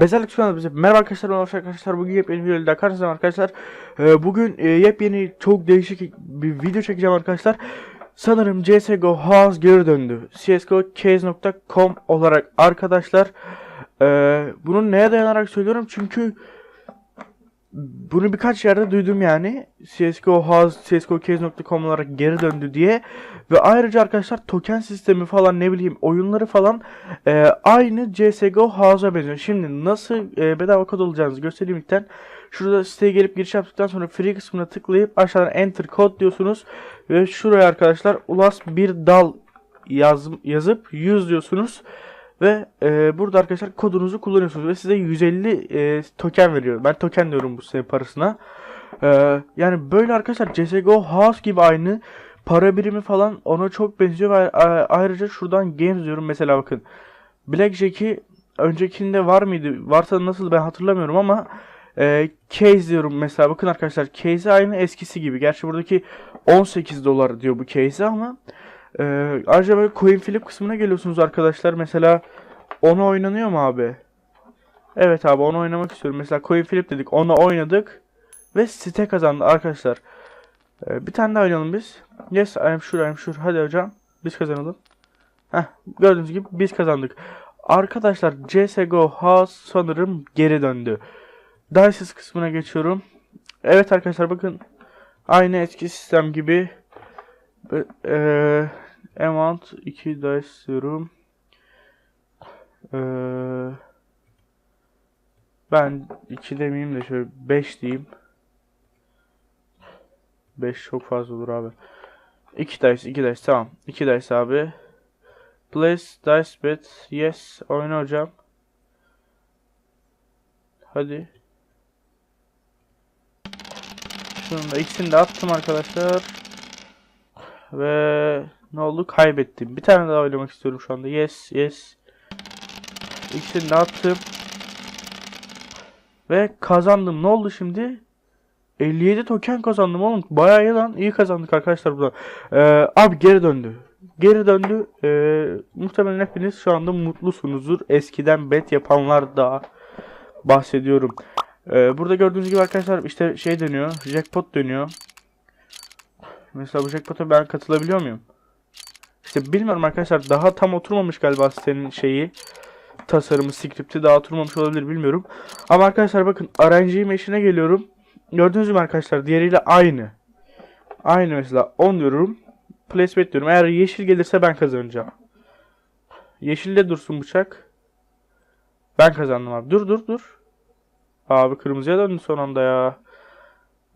Bezellik bize merhaba arkadaşlar Afşar arkadaşlar. Bugün yepyeni videoyla karşınızdayım arkadaşlar. Ee, Bugün e, yepyeni çok değişik bir video çekeceğim arkadaşlar. Sanırım CSGO House geri döndü. CSGO.case.com olarak arkadaşlar. Ee, Bunu neye dayanarak söylüyorum? Çünkü Bunu birkaç yerde duydum yani CSGO House CSGO.case.com olarak geri döndü diye Ve ayrıca arkadaşlar token sistemi falan ne bileyim oyunları falan ee, aynı CSGO House'a benziyor. Şimdi nasıl e, bedava kod alacağınızı göstereyim ilkten. Şurada siteye gelip giriş yaptıktan sonra free kısmına tıklayıp aşağıdan enter kod diyorsunuz. Ve şuraya arkadaşlar ulas bir dal yaz, yazıp 100 diyorsunuz. Ve e, burada arkadaşlar kodunuzu kullanıyorsunuz ve size 150 e, token veriyor. Ben token diyorum bu site parasına. E, yani böyle arkadaşlar CSGO House gibi aynı para birimi falan ona çok benziyor ve ayrıca şuradan games diyorum mesela bakın. Blackjack'i öncekinde var mıydı? Varsa nasıl ben hatırlamıyorum ama e, case diyorum mesela bakın arkadaşlar case aynı eskisi gibi. Gerçi buradaki 18 dolar diyor bu case ama ayrıca böyle coin flip kısmına geliyorsunuz arkadaşlar. Mesela onu oynanıyor mu abi? Evet abi onu oynamak istiyorum. Mesela coin flip dedik. Onu oynadık ve site kazandı arkadaşlar. E, bir tane daha oynayalım biz. Yes I am sure I am sure. Hadi hocam biz kazanalım. Heh, gördüğünüz gibi biz kazandık. Arkadaşlar CSGO House sanırım geri döndü. Dices kısmına geçiyorum. Evet arkadaşlar bakın. Aynı eski sistem gibi. Eee, amount 2 dice diyorum. Eee, ben 2 demeyeyim de şöyle 5 diyeyim. 5 çok fazla olur abi. 2 dice 2 dice tamam. 2 dice abi. Place dice bet. Yes. Oyna hocam. Hadi. Şunu da ikisini de attım arkadaşlar. Ve ne oldu? Kaybettim. Bir tane daha oynamak istiyorum şu anda. Yes, yes. İkisini de attım. Ve kazandım. Ne oldu şimdi? 57 token kazandım oğlum. Bayağı iyi lan. İyi kazandık arkadaşlar burada. Ee, abi geri döndü. Geri döndü. Ee, muhtemelen hepiniz şu anda mutlusunuzdur. Eskiden bet yapanlar da bahsediyorum. Ee, burada gördüğünüz gibi arkadaşlar işte şey dönüyor. Jackpot dönüyor. Mesela bu jackpot'a ben katılabiliyor muyum? İşte bilmiyorum arkadaşlar. Daha tam oturmamış galiba sitenin şeyi. Tasarımı, script'i daha oturmamış olabilir bilmiyorum. Ama arkadaşlar bakın RNG meşine geliyorum. Gördüğünüz gibi arkadaşlar diğeriyle aynı. Aynı mesela 10 diyorum. Place bet diyorum. Eğer yeşil gelirse ben kazanacağım. Yeşilde dursun bıçak. Ben kazandım abi. Dur dur dur. Abi kırmızıya döndü son anda ya.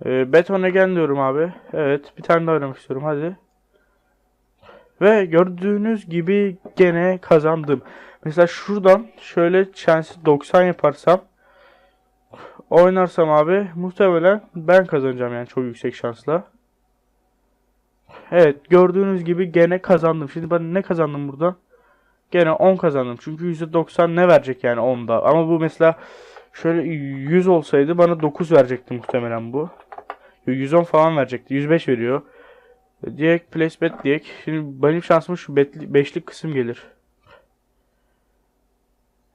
Ee, betona gel diyorum abi. Evet bir tane daha oynamak istiyorum hadi. Ve gördüğünüz gibi gene kazandım. Mesela şuradan şöyle chance 90 yaparsam oynarsam abi muhtemelen ben kazanacağım yani çok yüksek şansla. Evet gördüğünüz gibi gene kazandım. Şimdi ben ne kazandım buradan? Gene 10 kazandım. Çünkü %90 ne verecek yani 10'da. Ama bu mesela şöyle 100 olsaydı bana 9 verecekti muhtemelen bu. 110 falan verecekti. 105 veriyor. Direkt place bet diyek. Şimdi benim şansıma şu betli, beşlik kısım gelir.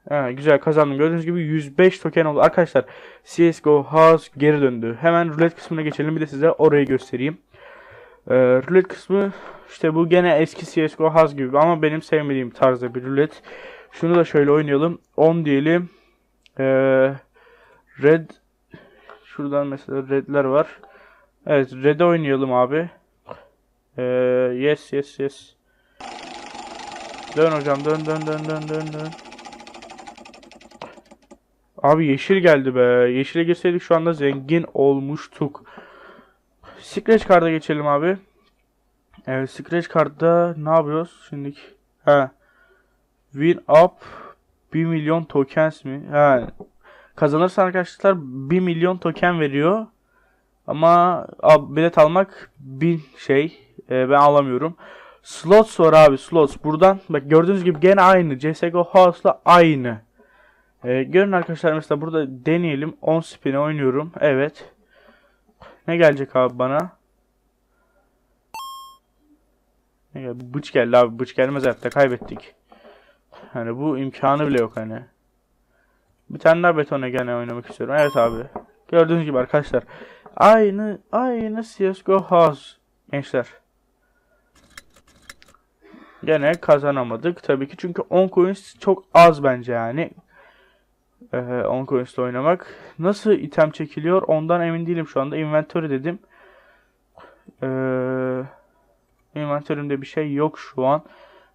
Ha, güzel kazandım. Gördüğünüz gibi 105 token oldu. Arkadaşlar CSGO House geri döndü. Hemen rulet kısmına geçelim. Bir de size orayı göstereyim. Ee, rulet kısmı işte bu gene eski CSGO House gibi ama benim sevmediğim tarzda bir rulet. Şunu da şöyle oynayalım. 10 diyelim. Ee, red şuradan mesela redler var. Evet red'e oynayalım abi. Ee, yes yes yes. Dön hocam dön dön dön dön dön dön. Abi yeşil geldi be. Yeşile girseydik şu anda zengin olmuştuk. Scratch Card'a geçelim abi. Evet Scratch Card'da ne yapıyoruz şimdi? Ha. Win up 1 milyon tokens mi? Ha. Kazanırsan arkadaşlar 1 milyon token veriyor. Ama bilet almak bir şey. Ee, ben alamıyorum. Slots var abi slots. Buradan bak gördüğünüz gibi gene aynı. CSGO House'la aynı. Ee, görün arkadaşlar mesela burada deneyelim. 10 spin'e oynuyorum. Evet. Ne gelecek abi bana? Ne gel bıç geldi abi. Bıç gelmez hayatta kaybettik. Hani bu imkanı bile yok hani. Bir tane daha betona gene oynamak istiyorum. Evet abi. Gördüğünüz gibi arkadaşlar. Aynı aynı CSGO House gençler. Gene kazanamadık tabii ki çünkü 10 coins çok az bence yani. Ee, 10 coins oynamak. Nasıl item çekiliyor ondan emin değilim şu anda. Inventory dedim. Ee, inventörümde bir şey yok şu an.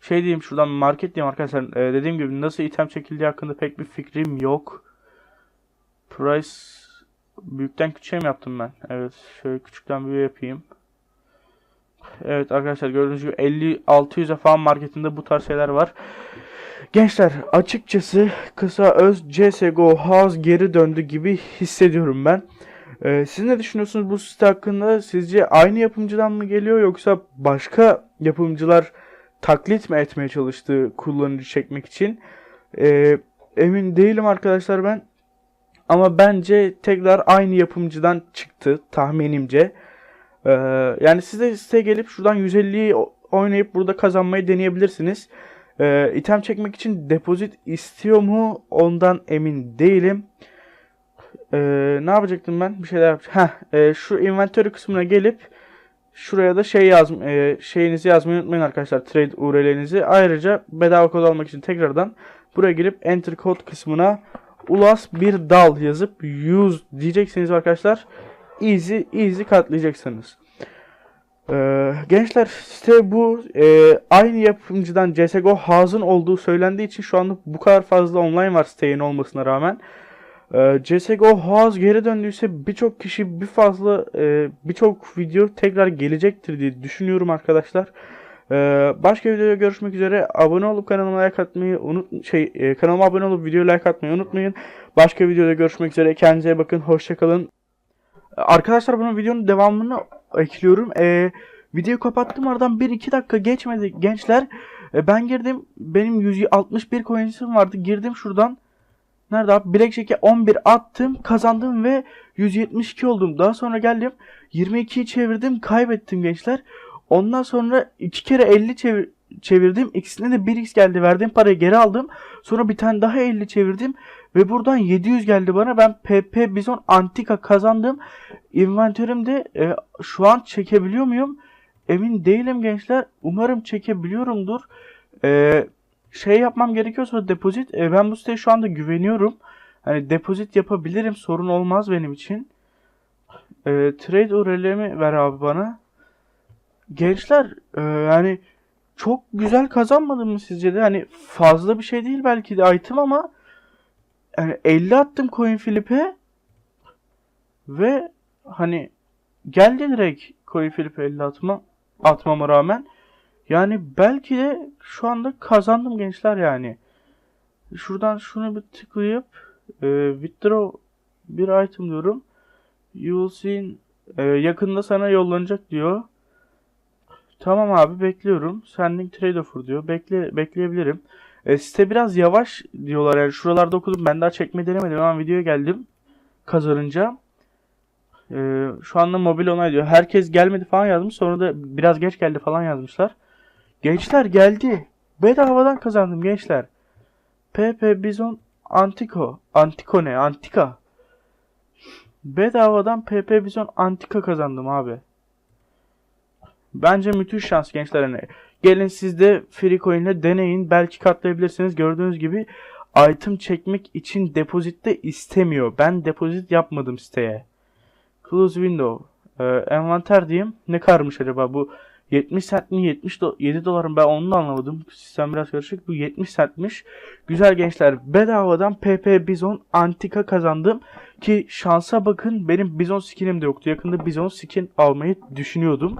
Şey diyeyim şuradan market diyeyim arkadaşlar. Ee, dediğim gibi nasıl item çekildiği hakkında pek bir fikrim yok. Price büyükten küçüğe mi yaptım ben? Evet şöyle küçükten büyüğe yapayım. Evet arkadaşlar gördüğünüz gibi 50-600'e falan marketinde bu tarz şeyler var. Gençler açıkçası kısa öz CSGO House geri döndü gibi hissediyorum ben. Ee, siz ne düşünüyorsunuz bu site hakkında? Sizce aynı yapımcıdan mı geliyor yoksa başka yapımcılar taklit mi etmeye çalıştı kullanıcı çekmek için? Ee, emin değilim arkadaşlar ben. Ama bence tekrar aynı yapımcıdan çıktı tahminimce. Ee, yani siz de siteye gelip şuradan 150'yi o- oynayıp burada kazanmayı deneyebilirsiniz. Ee, item çekmek için depozit istiyor mu? Ondan emin değilim. Ee, ne yapacaktım ben? Bir şeyler yapacağım. Heh, e, şu inventory kısmına gelip şuraya da şey yazm e, şeyinizi yazmayı unutmayın arkadaşlar. Trade URL'inizi. Ayrıca bedava kod almak için tekrardan buraya gelip enter kod kısmına ulas bir dal yazıp use diyeceksiniz arkadaşlar. Easy easy katlayacaksınız. Ee, gençler site bu Ee, aynı yapımcıdan CSGO House'un olduğu söylendiği için şu anda bu kadar fazla online var siteyin olmasına rağmen. Ee, CSGO House geri döndüyse birçok kişi bir fazla e, birçok video tekrar gelecektir diye düşünüyorum arkadaşlar. Ee, başka videoda görüşmek üzere. Abone olup kanalıma like atmayı unut şey e, kanalıma abone olup video like atmayı unutmayın. Başka videoda görüşmek üzere. Kendinize bakın. Hoşçakalın. Arkadaşlar bunun videonun devamını ekliyorum. Ee, videoyu kapattım aradan 1-2 dakika geçmedi gençler. Ee, ben girdim. Benim 161 coins'im vardı. Girdim şuradan. Nerede abi? Blackjack'e 11 attım. Kazandım ve 172 oldum. Daha sonra geldim. 22'yi çevirdim. Kaybettim gençler. Ondan sonra iki kere 50 çevir çevirdim. İkisine de 1x geldi. Verdiğim parayı geri aldım. Sonra bir tane daha 50 çevirdim. Ve buradan 700 geldi bana. Ben PP Bizon Antika kazandım. Inventörümde e, şu an çekebiliyor muyum? Emin değilim gençler. Umarım çekebiliyorumdur. E, şey yapmam gerekiyorsa depozit. E, ben bu siteye şu anda güveniyorum. Hani depozit yapabilirim. Sorun olmaz benim için. E, trade URL'mi ver abi bana. Gençler e, yani çok güzel kazanmadım mı sizce de? Hani fazla bir şey değil belki de item ama yani 50 attım coin flip'e ve hani geldi direkt coin flip'e 50 atma atmama rağmen yani belki de şu anda kazandım gençler yani. Şuradan şunu bir tıklayıp e, withdraw bir item diyorum. You will see e, yakında sana yollanacak diyor. Tamam abi bekliyorum. Sending trade offer diyor. Bekle bekleyebilirim. E, site biraz yavaş diyorlar yani şuralarda okudum ben daha çekme denemedim ama videoya geldim kazanınca. E, şu anda mobil onay diyor. Herkes gelmedi falan yazmış sonra da biraz geç geldi falan yazmışlar. Gençler geldi. Bedavadan kazandım gençler. PP Bizon Antiko. Antiko ne? Antika. Bedavadan PP Bizon Antika kazandım abi. Bence müthiş şans gençler hani. Gelin siz de free coin'le deneyin. Belki katlayabilirsiniz. Gördüğünüz gibi item çekmek için depozitte istemiyor. Ben depozit yapmadım siteye. Close window. Ee, envanter diyeyim. Ne karmış acaba bu? 70 cent mi 70 do 7 dolarım ben onu da anlamadım. Sistem biraz karışık. Bu 70 centmiş. Güzel gençler. Bedavadan PP Bizon Antika kazandım. Ki şansa bakın benim Bizon skinim de yoktu. Yakında Bizon skin almayı düşünüyordum.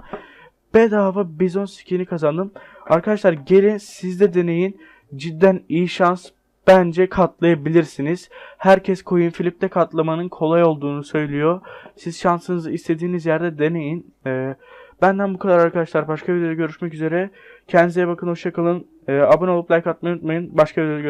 Bedava Bizon skin'i kazandım. Arkadaşlar gelin siz de deneyin. Cidden iyi şans. Bence katlayabilirsiniz. Herkes coin flip'te katlamanın kolay olduğunu söylüyor. Siz şansınızı istediğiniz yerde deneyin. Ee, benden bu kadar arkadaşlar. Başka videoda görüşmek üzere. Kendinize bakın. Hoşçakalın. Ee, abone olup like atmayı unutmayın. Başka videoda görüşmek